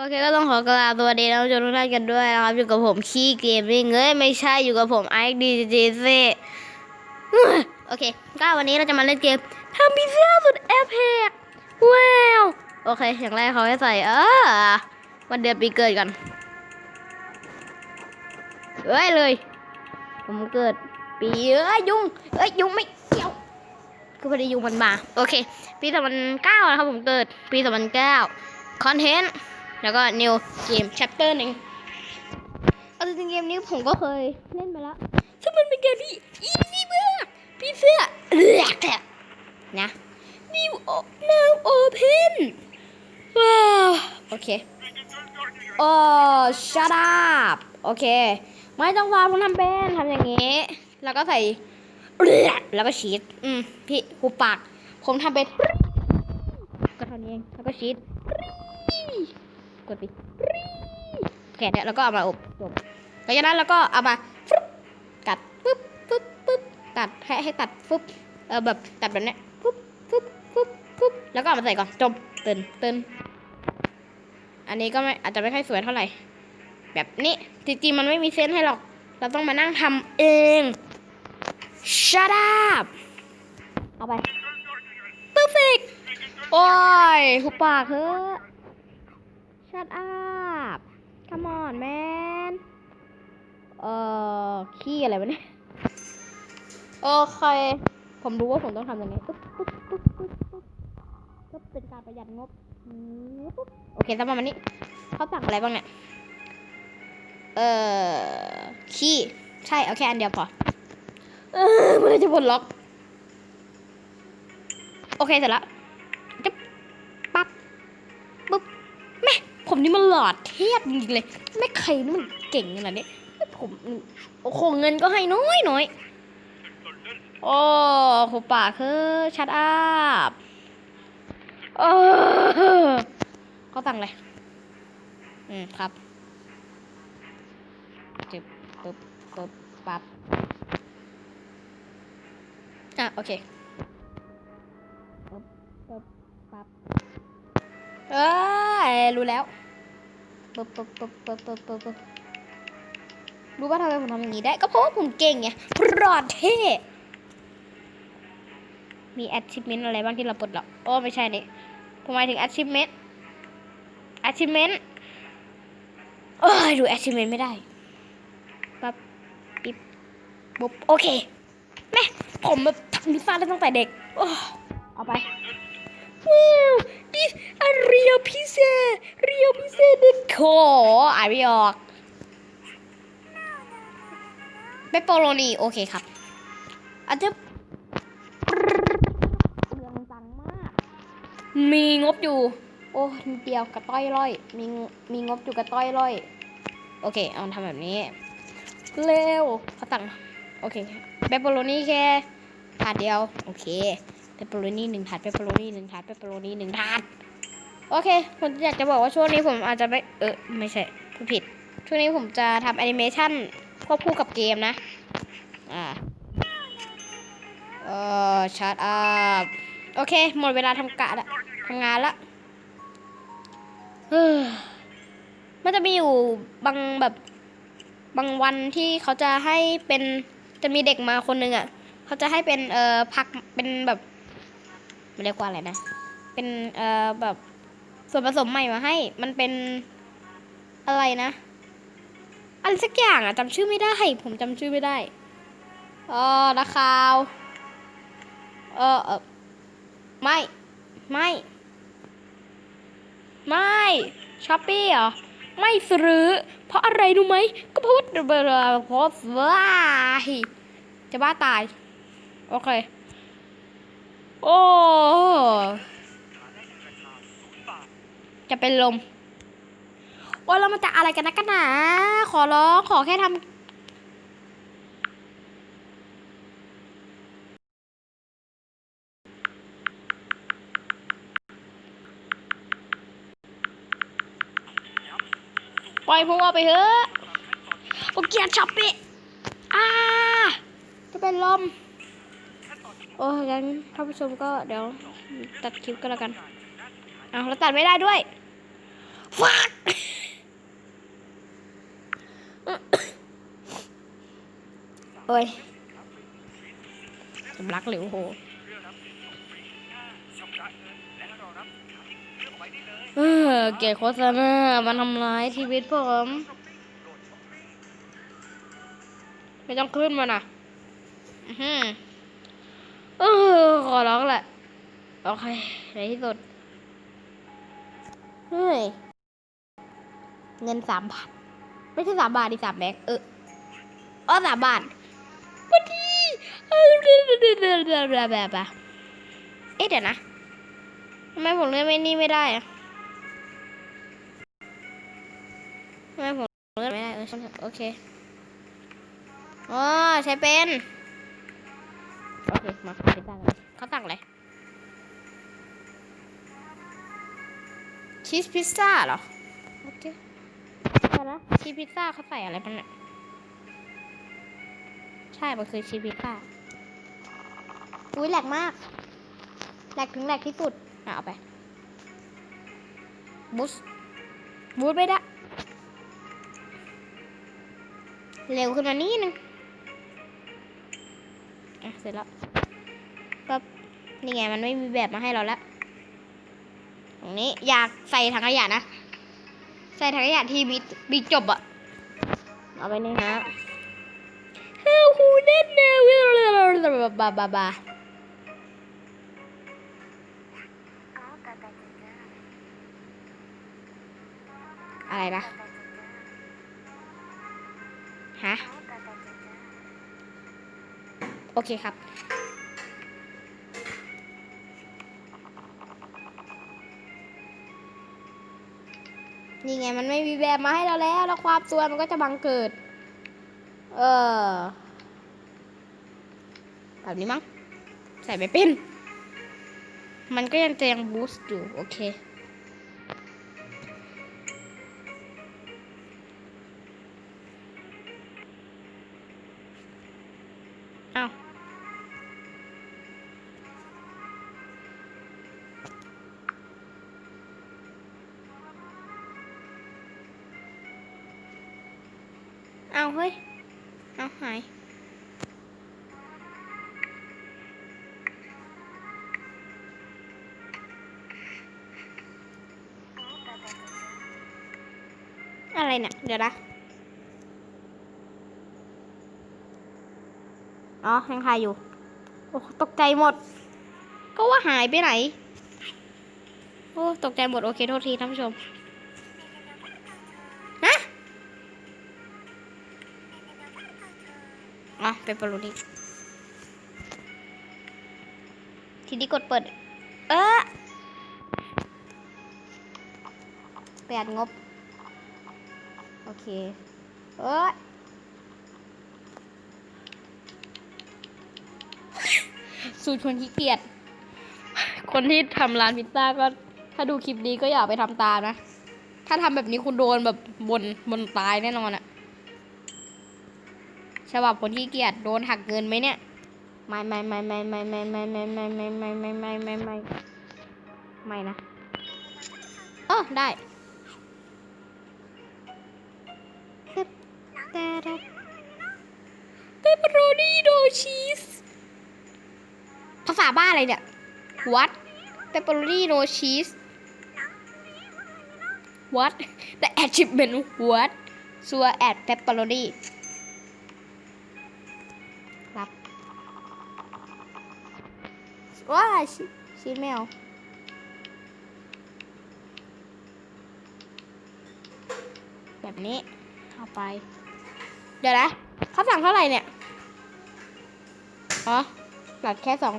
โอเคก็ต้องขอกราบสวัสดีท่านผู้ชมทุกท่านกันด้วยนะครับ อยู่กับผมขี้เกมมิ่งเอ้ยไม่ใช่อยู่กับผมไอซ์ดีเจเซโอเค ก็วันนี้เราจะมาเล่นเกมทำพิซซ่าสุดแอปแพกว้าวโอเค อย่างแรกเขาให้ใส่เออวันเดือนปีเกิดกันเอ้ยเลย ผมเกิดปีเอ้ยยุงเอ้ยยุงไม่เกี่ยวคือพอดียุงมันมาโอเค ปีสองพันเก้านะครับผมเกิดปีสองพันเก้าคอนเทนต์ แล้วก็ new game chapter หนึ่งเอาจริงเกมนี้ผมก็เคยเล่นมาแล้วซึ่งมันเป็นเกมที่ easy มากพี่เสื้อเลือกอะนะ new now open ว้าวโอเคโอ้ shut up โอเค ไม่ต้องฟังผมทำเป็นทำอย่างนี้ แล้วก็ใส่เลือกแล้วก็ชีสอืมพี่หูปาก ผมทำเป็นก็เท่านี้เองแล้วก็ชีส กดปิแกะเนี่ยแล้วก็เอามาอบจบหลังจากนั้นเราก็เอามาฟึบกัดปึ๊บปึ๊บปึ๊บตัดให้ให้ตัดฟึบเออแบบตัดแบบเนี้ยฟึบฟึบฟึบฟึบแล้วก็เอามาใส่ก่อนจบตื่นตื่นอันนี้ก็ไม่อาจจะไม่ค่อยสวยเท่าไหร่ แบบนี้จริงๆมันไม่มีเซนให้หรอก เราต้องมานั่งทำเอง shut up เอาไป perfect โอ้ยหุบปากเถอะ Shut up Come on man เอ่อ ขี้อะไรวะเนี่ย โอเค ผมรู้ว่าผมต้องทำยังไงปึ๊บปึ๊บปึ๊บปึ๊บปึ๊บก็เป็นการประหยัดงบ โอเคสำหรับวันนี้ เขาสั่งอะไรบ้างเนี่ย เอ่อ ขี้ ใช่ เอาแค่อันเดียวพอ เออมื่อไหรจะปลดล็อก โอเค เสร็จแล้ว ผมนี่มันหลอดเทพจริงๆเลยแม่ใครนี่มันเก่งขนาดนี้ผมโอ้โหเงินก็ให้น้อยน้อยโอ้โหปากคือชัดอัพเออเขาสั่งเลยอืมครับจึบปึ๊บปึ๊บปั๊บอะโอเคปึ๊บปึ๊บปั๊บเอ้ยรู้แล้ว ปึ๊บปึ๊บปึ๊บปึ๊บปึ๊บปึ๊บรู้ว่าทำไมผมทำอย่างนี้ได้ ก็เพราะว่าผมเก่งไงปลอดเท่มี achievement อะไรบ้างที่เราปลดล็อกโอ้ไม่ใช่นี่ผมหมายถึง achievement achievement เอ้ยดู achievement ไม่ได้ปั๊บปิ๊บปุ๊บโอเคแม่ผมแบบทำนิฟ้าได้ตั้งแต่เด็กโอ้เอาไป ว้าวนี่อันเรียวพิเศษเรียวพิเศษเด็ดคออ่านไม่ออกเปปเปโรนีโอเคครับอาจจะเรื่องตังมาก มีงบอยู่ โอ้นิดเดียวกระต้อยร้อย มีมีงบอยู่กระต้อยร้อย โอเค เอาทำแบบนี้ เร็วเขาตังโอเคเปปเปโรนีแค่ถาดเดียว โอเค เปปเปอโรนี่หนึ่งถาดเปปเปอโรนี่หนึ่งถาดเปปเปอโรนี่หนึ่งถาดโอเคผมอยากจะบอกว่าช่วงนี้ผมอาจจะไม่เออไม่ใช่พูดผิด ช่วงนี้ผมจะทำแอนิเมชันควบคู่กับเกมนะ อ่าเออชัดอัพโอเค หมดเวลาทำกะละทำงานละเฮ้อมันจะมีอยู่บางแบบบางวันที่เขาจะให้เป็นจะมีเด็กมาคนหนึ่งอะเขาจะให้เป็นเอ่อผักเป็นแบบ มันเรียกว่าอะไรนะ เป็นเอ่อแบบส่วนผสมใหม่มาให้ มันเป็นอะไรนะอะไรสักอย่างอะจำชื่อไม่ได้ ผมจำชื่อไม่ได้เออนะคาวเออเออไม่ ไม่ ไม่ช้อปปี้เหรอ ไม่ซื้อ เพราะอะไรรู้ไหม ก็เพราะว่าเพราะว่าจะบ้าตาย โอเค โอ้ จะเป็นลมว่าแล้วมันจะอะไรกันนะกันหนา ขอร้อง ขอแค่ทำปล่อยพวกเอาไปเถอะโอเกียร์ช็อปปี้อ่าจะเป็นลม โอ้ยงั้นท่านผู้ชมก็เดี๋ยวตัดคลิปก็แล้วกันเอาแล้วตัดไม่ได้ด้วยฟักโอ้ยสำลักเหลวโหเออเกลียดโฆษณามันทำร้ายชีวิตผม ไม่ต้องขึ้นมานะอือหือ เออขอร้องแหละโอเคในที่สุดเฮ้ยเงินสามบาท ไม่ใช่สามบาทดิสามแบงค์เอออ๋อสามบาทพอดีเออเอ๊ะเดี๋ยวนะทำไมผมเล่นไม่นี่ไม่ได้อะทำไมผมเล่นไม่ได้เออโอเคอ๋อใช้เป็น โอเค มาไปตั้งเลยเขาตั้งอะไรชีสพิซซ่าเหรอ โอเคเดี๋ยวนะชีสพิซซ่าเขาใส่อะไรบ้างเนี่ยใช่ มันคือชีสพิซซ่า อุ้ยแหลกมาก แหลกถึงแหลกที่สุด อะ เอาไป บูสบูสไม่ได้ เร็วขึ้นมานิดนึง อะเสร็จแล้วปั๊บนี่ไงมันไม่มีแบบมาให้เราแล้วตรงนี้อยากใส่ถังขยะนะ ใส่ถังขยะที่มีมีจบอะเอาไปนี่ฮะเฮ้ยหูเด่นเนวบาบาบาอะไรนะฮะ อเคครับ นี่ไงมันไม่มีแบบมาให้เราแล้ว แล้วความสวยมันก็จะบังเกิด เออแบบนี้มั้ง ใส่ไม่เป็น มันก็ยังจะยังบูสต์อยู่ โอเค เอาเฮ้ย เอาหายอะไรเนี่ย เดี๋ยวนะ อ๋อยังถ่ายอยู่ โอ้ตกใจหมด ก็ว่าหายไปไหน โอ้ ตกใจหมด โอเค โทษทีท่านผู้ชม อ๋อเป็นปรุนิทีนี้กดเปิด เออประหยัดงบ โอเค เอ้ยสูตรคนขี้เกียจ คนที่ทำร้านพิซซ่าก็ ถ้าดูคลิปนี้ก็อย่าไปทำตามนะ ถ้าทำแบบนี้คุณโดนแบบบนบนตายแน่นอนอะ ฉบับคนขี้เกียจโดนหักเงินไหมเนี่ยไม่ไม่ไม่ไม่ไม่ไม่ไม่ไม่ไม่ไม่ไม่ไม่ไม่ไม่ไม่ไม่นะเออได้แต่แต่เปปเปอโรนีโดชีสภาษาบ้าอะไรเนี่ย what pepperoni no cheese what the achievement what ซัว add pepperoni รั บว้าชีชีสไม่เอาแบบนี้เอาไป เดี๋ยวนะเขาสั่งเท่าไหร่เนี่ย อ๋อหลัดแค่สอง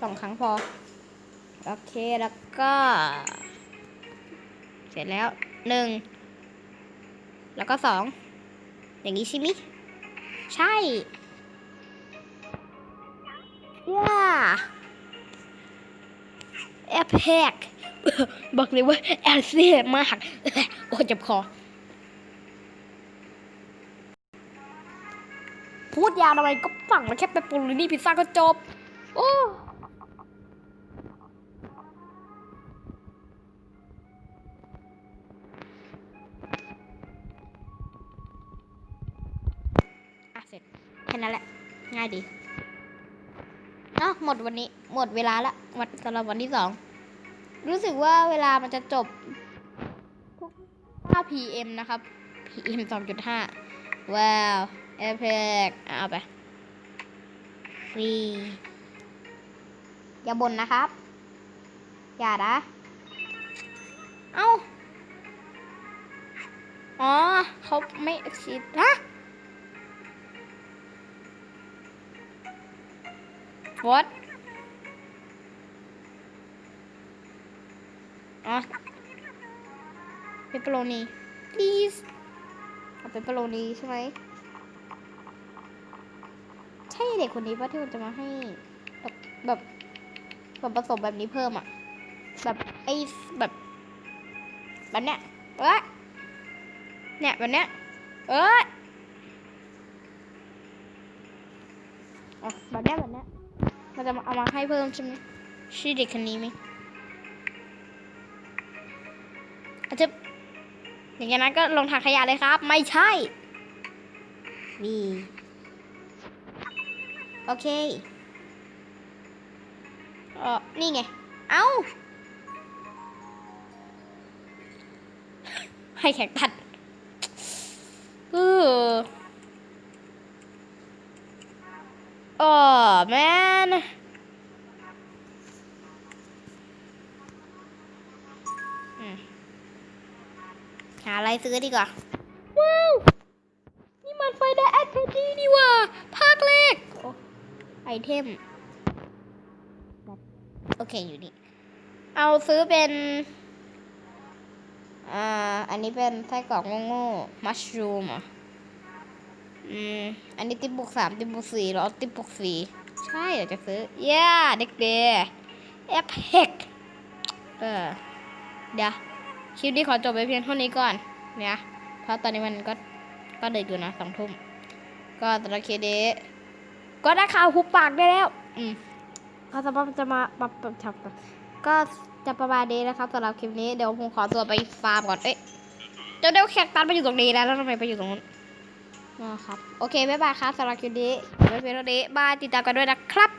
สองครั้งพอ โอเคแล้วก็ เสร็จแล้วหนึ่งแล้วก็สองอย่างนี้ใช่ไหมใช่ แอปแหกบอกเลยว่าแอบเสียมากโอ้เจับคอ พูดยาวทำไมก็ฝั่งมันแค่เป็นปูรินี่พิซซ่าก็จบ โอ้แค่นั้นแหละ ง่ายดี เอ้าหมดวันนี้หมดเวลาละวันสำหรับวันที่สองรู้สึกว่าเวลามันจะจบทุก5 pm นะครับ pm 2.5 ว้าวเอฟเฟกเอาไปฟรีอย่าบ่นนะครับ อย่านะ เอ้า อ๋อเขาไม่ชิดฮะ what อ๋อเปปเปอโรนี please เอาเปปเปอโรนีใช่ไหม ใช่เด็กคนนี้ป่ะที่มันจะมาให้แบบแบบแบบผสมแบบนี้เพิ่มอะ แบบไอ้แบบแบบเนี้ยเอ้ยเนี่ยแบบเนี้ยเอ้ยอ๋อแบบเนี้ยแบบเนี้ย มันจะเอามาให้เพิ่มใช่ไหมชื่อเด็กคนนี้ไหมอาจจะอย่างนั้นก็ลงถังขยะเลยครับ ไม่ใช่วีโอเคเออนี่ไง เอ้า ให้แขกตัดเออแม่ ซื้อดีกว่า ว้าว นี่มันไฟไดแอคทีนี่ว่า ภาคแรกโอ้ไอเทม โอเคอยู่นี่ เอาซื้อเป็นอ่าอันนี้เป็นไส้กรอกโง่ๆมัชรูมอะอืม อันนี้ติ๊บบุกสามติ๊บบุกสี่แล้วติ๊บบุกสี่ใช่เดี๋ยวจะซื้อ เย้เด็กเดแอปเฮกเออ เดี๋ยว คลิปนี้ขอจบไปเพียงเท่านี้ก่อน เนี่ยเพราะตอนนี้มันก็ก็เดึกอยู่นะสองทุ่ม ก็ตระเคเดก็ได้ข่าวหุบปากได้แล้ว อืมก็จะมาจะมาปรับปรับชับก็จะประมาณนี้นะครับสำหรับคลิปนี้เดี๋ยวผมขอตัวไปฟาร์มก่อนเอ๊ะเจ้าเดวแขกตันไปอยู่ตรงนี้แล้วแล้วทำไมไปอยู่ตรงนู้นนะครับโอเคบ๊ายบายครับสำหรับคลิปนี้ไว้เพียงเท่านี้บายติดตามกันด้วยนะครับ